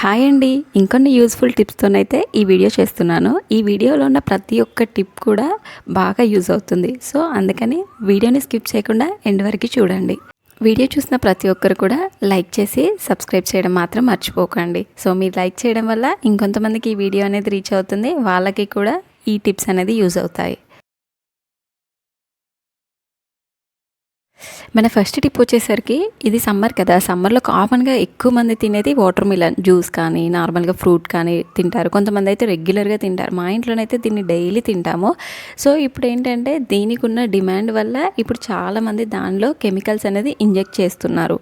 Hi అండి. ఇంకొన్ని useful టిప్స్తోనైతే ఈ వీడియో చేస్తున్నాను. ఈ వీడియోలో ఉన్న ప్రతి ఒక్క టిప్ కూడా బాగా యూజ్ అవుతుంది. సో అందుకని వీడియోని స్కిప్ చేయకుండా ఎండ్ వరకు చూడండి. వీడియో చూసిన ప్రతి ఒక్కరు కూడా లైక్ చేసి సబ్స్క్రైబ్ చేయడం మాత్రం మర్చిపోకండి. సో మీరు లైక్ చేయడం వల్ల ఇంకొంతమందికి ఈ వీడియో అనేది రీచ్ అవుతుంది. వాళ్ళకి కూడా ఈ టిప్స్ అనేది యూజ్ అవుతాయి. మన ఫస్ట్ టిప్ వచ్చేసరికి ఇది సమ్మర్ కదా. సమ్మర్లో కామన్గా ఎక్కువ మంది తినేది వాటర్ మిలన్ జ్యూస్ కానీ నార్మల్గా ఫ్రూట్ కానీ తింటారు. కొంతమంది అయితే రెగ్యులర్గా తింటారు. మా ఇంట్లోనైతే దీన్ని డైలీ తింటాము. సో ఇప్పుడు ఏంటంటే దీనికి ఉన్న డిమాండ్ వల్ల ఇప్పుడు చాలామంది దానిలో కెమికల్స్ అనేది ఇంజెక్ట్ చేస్తున్నారు.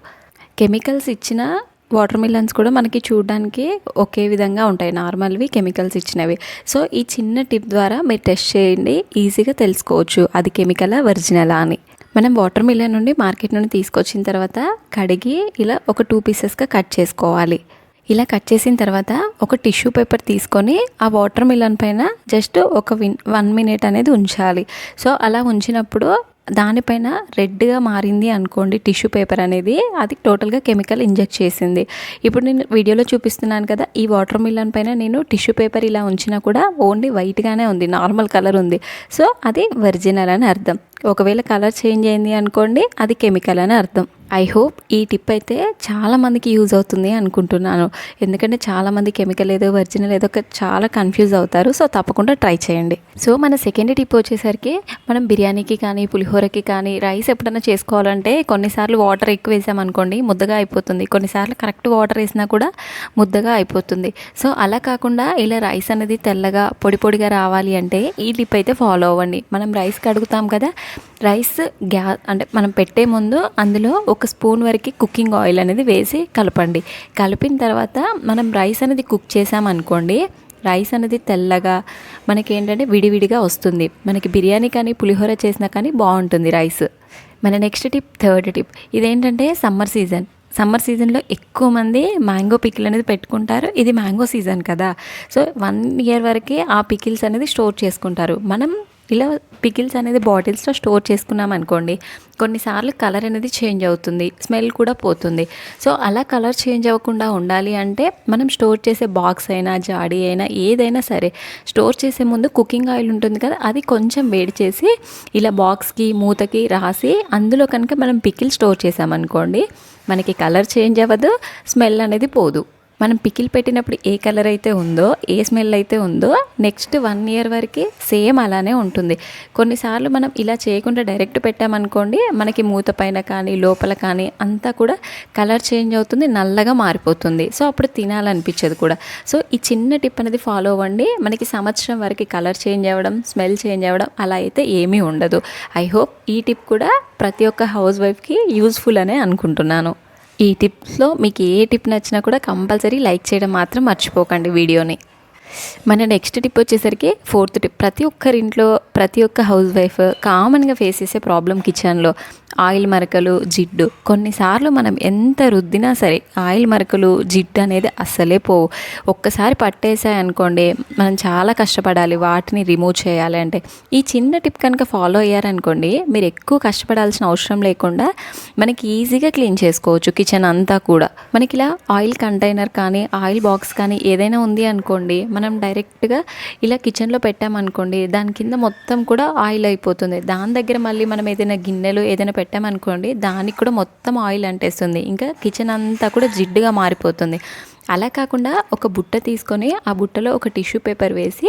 కెమికల్స్ ఇచ్చిన వాటర్ మిలన్స్ కూడా మనకి చూడడానికి ఒకే విధంగా ఉంటాయి. నార్మల్వి కెమికల్స్ ఇచ్చినవి. సో ఈ చిన్న టిప్ ద్వారా మీరు టెస్ట్ చేయండి. ఈజీగా తెలుసుకోవచ్చు. అది కెమికలా ఒరిజినలా అని. మనం వాటర్ మిలన్ నుండి మార్కెట్ నుండి తీసుకొచ్చిన తర్వాత కడిగి ఇలా ఒక టూ పీసెస్గా కట్ చేసుకోవాలి. ఇలా కట్ చేసిన తర్వాత ఒక టిష్యూ పేపర్ తీసుకొని ఆ వాటర్ మిలన్ పైన జస్ట్ ఒక విన్ వన్ మినిట్ అనేది ఉంచాలి. సో అలా ఉంచినప్పుడు దానిపైన రెడ్గా మారింది అనుకోండి టిష్యూ పేపర్ అనేది. అది టోటల్గా కెమికల్ ఇంజెక్ట్ చేసింది. ఇప్పుడు నేను వీడియోలో చూపిస్తున్నాను కదా ఈ వాటర్ మిలన్ పైన నేను టిష్యూ పేపర్ ఇలా ఉంచినా కూడా ఓన్లీ వైట్గానే ఉంది నార్మల్ కలర్ ఉంది. సో అది ఒరిజినల్ అని అర్థం. ఒకవేళ కలర్ చేంజ్ అయింది అనుకోండి అది కెమికల్ అని అర్థం. ఐ హోప్ ఈ టిప్ అయితే చాలామందికి యూజ్ అవుతుంది అనుకుంటున్నాను. ఎందుకంటే చాలామంది కెమికల్ ఏదో ఒరిజినల్ ఏదో ఒక చాలా కన్ఫ్యూజ్ అవుతారు. సో తప్పకుండా ట్రై చేయండి. సో మన సెకండ్ టిప్ వచ్చేసరికి మనం బిర్యానీకి కానీ పులిహోరకి కానీ రైస్ ఎప్పుడైనా చేసుకోవాలంటే కొన్నిసార్లు వాటర్ ఎక్కువ వేసామనుకోండి ముద్దగా అయిపోతుంది. కొన్నిసార్లు కరెక్ట్ వాటర్ వేసినా కూడా ముద్దగా అయిపోతుంది. సో అలా కాకుండా ఇలా రైస్ అనేది తెల్లగా పొడి పొడిగా రావాలి అంటే ఈ టిప్ అయితే ఫాలో అవ్వండి. మనం రైస్ కడుగుతాం కదా రైస్ గ్యా అంటే మనం పెట్టే ముందు అందులో ఒక ఒక స్పూన్ వరకు కుకింగ్ ఆయిల్ అనేది వేసి కలపండి. కలిపిన తర్వాత మనం రైస్ అనేది కుక్ చేసామనుకోండి రైస్ అనేది తెల్లగా మనకి ఏంటంటే విడివిడిగా వస్తుంది. మనకి బిర్యానీ కానీ పులిహోర చేసినా కానీ బాగుంటుంది రైస్. మన నెక్స్ట్ టిప్ థర్డ్ టిప్. ఇదేంటంటే సమ్మర్ సీజన్. సమ్మర్ సీజన్లో ఎక్కువ మంది మ్యాంగో పికిల్ అనేది పెట్టుకుంటారు. ఇది మ్యాంగో సీజన్ కదా. సో వన్ ఇయర్ వరకే ఆ పికిల్స్ అనేది స్టోర్ చేసుకుంటారు. మనం ఇలా పికిల్స్ అనేది బాటిల్స్లో స్టోర్ చేసుకున్నాం అనుకోండి కొన్నిసార్లు కలర్ అనేది చేంజ్ అవుతుంది స్మెల్ కూడా పోతుంది. సో అలా కలర్ చేంజ్ అవ్వకుండా ఉండాలి అంటే మనం స్టోర్ చేసే బాక్స్ అయినా జాడీ అయినా ఏదైనా సరే స్టోర్ చేసే ముందు కుకింగ్ ఆయిల్ ఉంటుంది కదా అది కొంచెం వేడి చేసి ఇలా బాక్స్కి మూతకి రాసి అందులో కనుక మనం పికిల్ స్టోర్ చేసామనుకోండి మనకి కలర్ చేంజ్ అవ్వదు స్మెల్ అనేది పోదు. మనం పికిల్ పెట్టినప్పుడు ఏ కలర్ అయితే ఉందో ఏ స్మెల్ అయితే ఉందో నెక్స్ట్ వన్ ఇయర్ వరకు సేమ్ అలానే ఉంటుంది. కొన్నిసార్లు మనం ఇలా చేయకుండా డైరెక్ట్ పెట్టామనుకోండి మనకి మూత పైన కానీ లోపల కానీ అంతా కూడా కలర్ చేంజ్ అవుతుంది నల్లగా మారిపోతుంది. సో అప్పుడు తినాలనిపించదు కూడా. సో ఈ చిన్న టిప్ అనేది ఫాలో అవ్వండి. మనకి సంవత్సరం వరకు కలర్ చేంజ్ అవ్వడం స్మెల్ చేంజ్ అవ్వడం అలా అయితే ఏమీ ఉండదు. ఐ హోప్ ఈ టిప్ కూడా ప్రతి ఒక్క హౌస్ వైఫ్కి యూస్ఫుల్ అనే అనుకుంటున్నాను. ఈ టిప్స్లో మీకు ఏ టిప్ నచ్చినా కూడా కంపల్సరీ లైక్ చేయడం మాత్రం మర్చిపోకండి వీడియోని. మన నెక్స్ట్ టిప్ వచ్చేసరికి ఫోర్త్ టిప్ ప్రతి ఒక్కరింట్లో ప్రతి ఒక్క హౌస్ వైఫ్ కామన్గా ఫేస్ చేసే ప్రాబ్లం కిచెన్లో ఆయిల్ మరకలు జిడ్డు. కొన్నిసార్లు మనం ఎంత రుద్దినా సరే ఆయిల్ మరకలు జిడ్డు అనేది అస్సలే పోవు. ఒక్కసారి పట్టేసాయి అనుకోండి మనం చాలా కష్టపడాలి వాటిని రిమూవ్ చేయాలి అంటే. ఈ చిన్న టిప్ కనుక ఫాలో అయ్యారనుకోండి మీరు ఎక్కువ కష్టపడాల్సిన అవసరం లేకుండా మనకి ఈజీగా క్లీన్ చేసుకోవచ్చు కిచెన్ అంతా కూడా. మనకి ఇలా ఆయిల్ కంటైనర్ కానీ ఆయిల్ బాక్స్ కానీ ఏదైనా ఉంది అనుకోండి మనం మనం డైరెక్ట్గా ఇలా కిచెన్లో పెట్టామనుకోండి దాని కింద మొత్తం కూడా ఆయిల్ అయిపోతుంది. దాని దగ్గర మళ్ళీ మనం ఏదైనా గిన్నెలు ఏదైనా పెట్టామనుకోండి దానికి కూడా మొత్తం ఆయిల్ అంటేస్తుంది. ఇంకా కిచెన్ అంతా కూడా జిడ్డుగా మారిపోతుంది. అలా కాకుండా ఒక బుట్ట తీసుకొని ఆ బుట్టలో ఒక టిష్యూ పేపర్ వేసి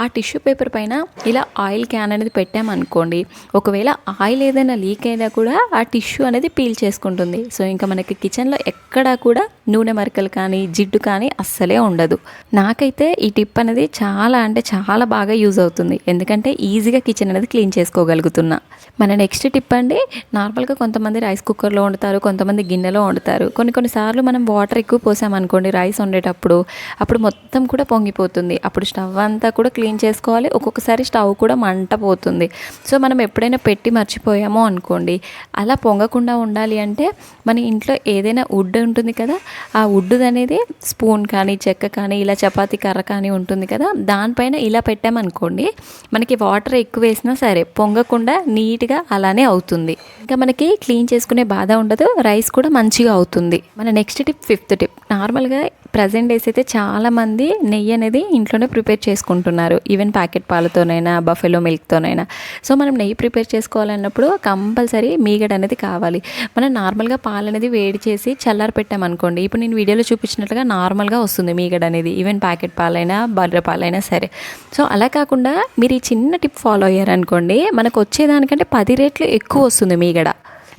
ఆ టిష్యూ పేపర్ పైన ఇలా ఆయిల్ క్యాన్ అనేది పెట్టామనుకోండి ఒకవేళ ఆయిల్ ఏదైనా లీక్ అయినా కూడా ఆ టిష్యూ అనేది పీల్ చేసుకుంటుంది. సో ఇంకా మనకి కిచెన్లో ఎక్కడా కూడా నూనె మరకలు కానీ జిడ్డు కానీ అస్సలే ఉండదు. నాకైతే ఈ టిప్ అనేది చాలా అంటే చాలా బాగా యూజ్ అవుతుంది. ఎందుకంటే ఈజీగా కిచెన్ అనేది క్లీన్ చేసుకోగలుగుతున్నా. మన నెక్స్ట్ టిప్ అండి నార్మల్గా కొంతమంది రైస్ కుక్కర్లో వండుతారు కొంతమంది గిన్నెలో వండుతారు. కొన్ని కొన్నిసార్లు మనం వాటర్ ఎక్కువ పోసామనుకోండి రైస్ వండేటప్పుడు అప్పుడు మొత్తం కూడా పొంగిపోతుంది. అప్పుడు స్టవ్ అంతా కూడా క్లీన్ చేసుకోవాలి. ఒక్కొక్కసారి స్టవ్ కూడా మంట పోతుంది. సో మనం ఎప్పుడైనా పెట్టి మర్చిపోయామో అనుకోండి. అలా పొంగకుండా ఉండాలి అంటే మన ఇంట్లో ఏదైనా వుడ్ ఉంటుంది కదా ఆ వుడ్ అనేది స్పూన్ కానీ చెక్క కానీ ఇలా చపాతీ కర్ర కానీ ఉంటుంది కదా దానిపైన ఇలా పెట్టామనుకోండి మనకి వాటర్ ఎక్కువ వేసినా సరే పొంగకుండా నీట్గా అలానే అవుతుంది. ఇంకా మనకి క్లీన్ చేసుకునే బాధ ఉండదు. రైస్ కూడా మంచిగా అవుతుంది. మన నెక్స్ట్ టిప్ ఫిఫ్త్ టిప్. నార్మల్గా ప్రజెంట్ డేస్ అయితే చాలామంది నెయ్యి అనేది ఇంట్లోనే ప్రిపేర్ చేసుకుంటున్నారు. ఈవెన్ ప్యాకెట్ పాలతోనైనా బఫెలో మిల్క్తోనైనా. సో మనం నెయ్యి ప్రిపేర్ చేసుకోవాలన్నప్పుడు కంపల్సరీ మీగడ అనేది కావాలి. మనం నార్మల్గా పాలు అనేది వేడి చేసి చల్లారి పెట్టామనుకోండి ఇప్పుడు నేను వీడియోలో చూపించినట్లుగా నార్మల్గా వస్తుంది మీగడ అనేది. ఈవెన్ ప్యాకెట్ పాలైనా బర్రె పాలైనా సరే. సో అలా కాకుండా మీరు ఈ చిన్న టిప్ ఫాలో అయ్యారనుకోండి మనకు వచ్చేదానికంటే పది రేట్లు ఎక్కువ వస్తుంది మీగడ.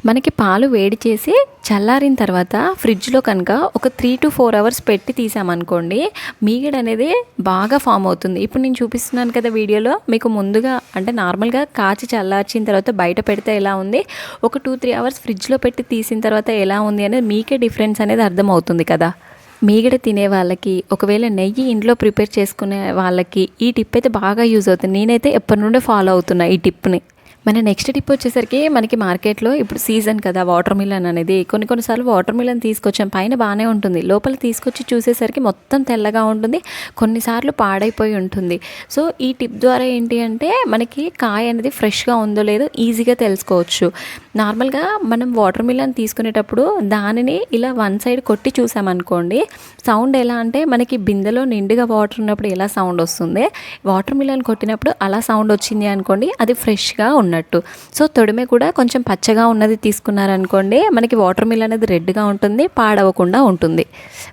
మనకి పాలు వేడి చేసి చల్లారిన తర్వాత ఫ్రిడ్జ్లో కనుక ఒక త్రీ టు ఫోర్ అవర్స్ పెట్టి తీసామనుకోండి మీగడ అనేది బాగా ఫామ్ అవుతుంది. ఇప్పుడు నేను చూపిస్తున్నాను కదా వీడియోలో మీకు ముందుగా అంటే నార్మల్గా కాచి చల్లార్చిన తర్వాత బయట పెడితే ఎలా ఉంది ఒక టూ త్రీ అవర్స్ ఫ్రిడ్జ్లో పెట్టి తీసిన తర్వాత ఎలా ఉంది అనేది మీకే డిఫరెన్స్ అనేది అర్థమవుతుంది కదా. మీగడ తినే వాళ్ళకి ఒకవేళ నెయ్యి ఇంట్లో ప్రిపేర్ చేసుకునే వాళ్ళకి ఈ టిప్ అయితే బాగా యూజ్ అవుతుంది. నేనైతే ఎప్పటి నుండే ఫాలో అవుతున్నా ఈ టిప్ని. మన నెక్స్ట్ టిప్ వచ్చేసరికి మనకి మార్కెట్లో ఇప్పుడు సీజన్ కదా వాటర్ మిలన్ అనేది. కొన్ని కొన్నిసార్లు వాటర్ మిలన్ తీసుకొచ్చాం పైన బాగానే ఉంటుంది. లోపల తీసుకొచ్చి చూసేసరికి మొత్తం తెల్లగా ఉంటుంది కొన్నిసార్లు పాడైపోయి ఉంటుంది. సో ఈ టిప్ ద్వారా ఏంటి అంటే మనకి కాయ అనేది ఫ్రెష్గా ఉందో లేదో ఈజీగా తెలుసుకోవచ్చు. నార్మల్గా మనం వాటర్ మిలన్ తీసుకునేటప్పుడు దానిని ఇలా వన్ సైడ్ కొట్టి చూసామనుకోండి సౌండ్ ఎలా అంటే మనకి బిందెలో నిండుగా వాటర్ ఉన్నప్పుడు ఎలా సౌండ్ వస్తుంది? వాటర్ మిలన్ కొట్టినప్పుడు అలా సౌండ్ వచ్చింది అనుకోండి అది ఫ్రెష్గా ఉన్నట్టు. సో తొడిమే కూడా కొంచెం పచ్చగా ఉన్నది తీసుకున్నారనుకోండి మనకి వాటర్ మిల్ అనేది రెడ్గా ఉంటుంది పాడవకుండా ఉంటుంది.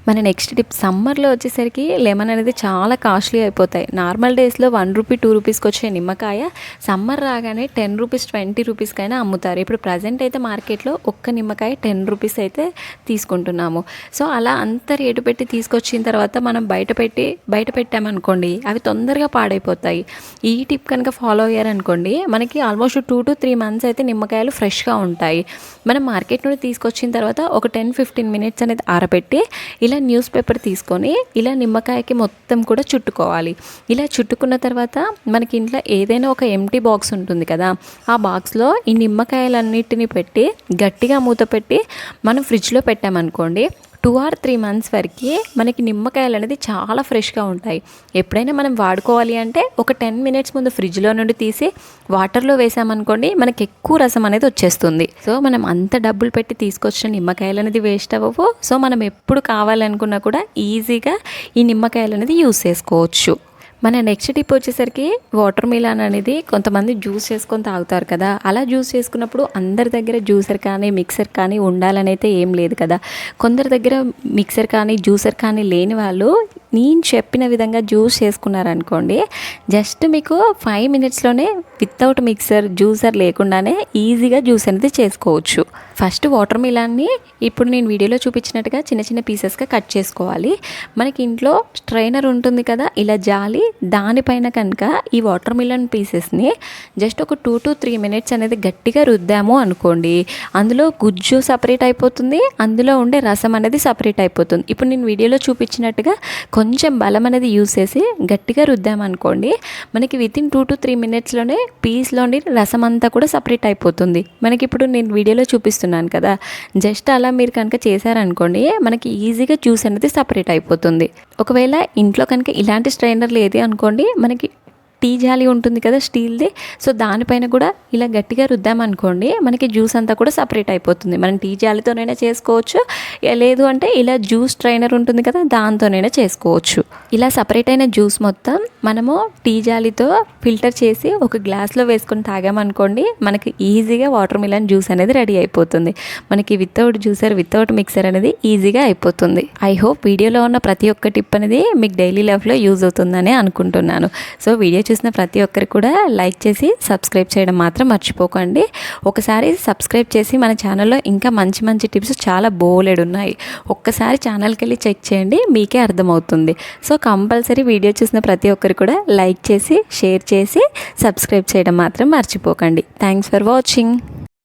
మన నెక్స్ట్ టిప్ సమ్మర్లో వచ్చేసరికి లెమన్ అనేది చాలా కాస్ట్లీ అయిపోతాయి. నార్మల్ డేస్లో వన్ రూపీ టూ రూపీస్కి వచ్చే నిమ్మకాయ సమ్మర్ రాగానే టెన్ రూపీస్ ట్వంటీ రూపీస్కైనా అమ్ముతారు. ఇప్పుడు ప్రజెంట్ అయితే మార్కెట్లో ఒక్క నిమ్మకాయ టెన్ రూపీస్ అయితే తీసుకుంటున్నాము. సో అలా అంత రేటు పెట్టి తీసుకొచ్చిన తర్వాత మనం బయట పెట్టి బయట పెట్టామనుకోండి అవి తొందరగా పాడైపోతాయి. ఈ టిప్ కనుక ఫాలో అయ్యారనుకోండి మనకి almost two to three months అయితే నిమ్మకాయలు ఫ్రెష్గా ఉంటాయి. మనం మార్కెట్ నుండి తీసుకొచ్చిన తర్వాత ఒక టెన్ ఫిఫ్టీన్ మినిట్స్ అనేది ఆరబెట్టి ఇలా న్యూస్ పేపర్ తీసుకొని ఇలా నిమ్మకాయకి మొత్తం కూడా చుట్టుకోవాలి. ఇలా చుట్టుకున్న తర్వాత మనకి ఇంట్లో ఏదైనా ఒక ఎంటీ బాక్స్ ఉంటుంది కదా ఆ బాక్స్లో ఈ నిమ్మకాయలన్నిటిని పెట్టి గట్టిగా మూత పెట్టి మనం ఫ్రిడ్జ్లో పెట్టామనుకోండి టూ ఆర్ త్రీ మంత్స్ వరకు మనకి నిమ్మకాయలు అనేది చాలా ఫ్రెష్గా ఉంటాయి. ఎప్పుడైనా మనం వాడుకోవాలి అంటే ఒక టెన్ మినిట్స్ ముందు ఫ్రిడ్జ్లో నుండి తీసి వాటర్లో వేసామనుకోండి మనకి ఎక్కువ రసం అనేది వచ్చేస్తుంది. సో మనం అంత డబ్బులు పెట్టి తీసుకొచ్చిన నిమ్మకాయలు అనేది వేస్ట్ అవ్వవు. సో మనం ఎప్పుడు కావాలనుకున్నా కూడా ఈజీగా ఈ నిమ్మకాయలు అనేది యూస్ చేసుకోవచ్చు. మన నెక్స్ట్ టిప్ వచ్చేసరికి వాటర్ మిలాన్ అనేది కొంతమంది జ్యూస్ చేసుకొని తాగుతారు కదా. అలా జ్యూస్ చేసుకున్నప్పుడు అందరి దగ్గర జ్యూసర్ కానీ మిక్సర్ కానీ ఉండాలని అయితే ఏం లేదు కదా. కొందరి దగ్గర మిక్సర్ కానీ జ్యూసర్ కానీ లేని వాళ్ళు నేను చెప్పిన విధంగా జ్యూస్ చేసుకున్నారనుకోండి జస్ట్ మీకు ఫైవ్ మినిట్స్లోనే వితౌట్ మిక్సర్ జ్యూసర్ లేకుండానే ఈజీగా జ్యూస్ అనేది చేసుకోవచ్చు. ఫస్ట్ వాటర్ మిలాన్ని ఇప్పుడు నేను వీడియోలో చూపించినట్టుగా చిన్న చిన్న పీసెస్గా కట్ చేసుకోవాలి. మనకి ఇంట్లో స్ట్రైనర్ ఉంటుంది కదా ఇలా జాలి దానిపైన కనుక ఈ వాటర్ మిలన్ పీసెస్ని జస్ట్ ఒక టూ టు త్రీ మినిట్స్ అనేది గట్టిగా రుద్దాము అనుకోండి అందులో గుజ్జు సపరేట్ అయిపోతుంది అందులో ఉండే రసం అనేది సపరేట్ అయిపోతుంది. ఇప్పుడు నేను వీడియోలో చూపించినట్టుగా కొంచెం బలం అనేది యూస్ చేసి గట్టిగా రుద్దామనుకోండి మనకి with in two to three మినిట్స్లోనే పీస్లోని రసం అంతా కూడా సపరేట్ అయిపోతుంది. మనకి ఇప్పుడు నేను వీడియోలో చూపిస్తున్నాను కదా జస్ట్ అలా మీరు కనుక చేశారనుకోండి మనకి ఈజీగా జ్యూస్ అనేది సపరేట్ అయిపోతుంది. ఒకవేళ ఇంట్లో కనుక ఇలాంటి స్ట్రైనర్ లేదు అనుకోండి మనకి టీ జాలి ఉంటుంది కదా స్టీల్ది. సో దానిపైన కూడా ఇలా గట్టిగా రుద్దామనుకోండి మనకి జ్యూస్ అంతా కూడా సపరేట్ అయిపోతుంది. మనం టీ జాలితోనైనా చేసుకోవచ్చు. లేదు అంటే ఇలా జ్యూస్ ట్రైనర్ ఉంటుంది కదా దాంతోనైనా చేసుకోవచ్చు. ఇలా సపరేట్ అయిన జ్యూస్ మొత్తం మనము టీ జాలితో ఫిల్టర్ చేసి ఒక గ్లాస్లో వేసుకొని తాగామనుకోండి మనకి ఈజీగా వాటర్ మిలన్ జ్యూస్ అనేది రెడీ అయిపోతుంది. మనకి వితౌట్ జ్యూసర్ వితౌట్ మిక్సర్ అనేది ఈజీగా అయిపోతుంది. ఐ హోప్ వీడియోలో ఉన్న ప్రతి ఒక్క టిప్ అనేది మీకు డైలీ లైఫ్లో యూజ్ అవుతుందని అనుకుంటున్నాను. సో వీడియో చూసిన ప్రతి ఒక్కరు కూడా లైక్ చేసి సబ్స్క్రైబ్ చేయడం మాత్రం మర్చిపోకండి. ఒకసారి సబ్స్క్రైబ్ చేసి మన ఛానల్లో ఇంకా మంచి మంచి టిప్స్ చాలా బోలెడు ఉన్నాయి. ఒక్కసారి ఛానల్కి వెళ్ళి చెక్ చేయండి మీకే అర్థమవుతుంది. సో కంపల్సరీ వీడియో చూసిన ప్రతి ఒక్కరు కూడా లైక్ చేసి షేర్ చేసి సబ్స్క్రైబ్ చేయడం మాత్రం మర్చిపోకండి. Thanks for watching.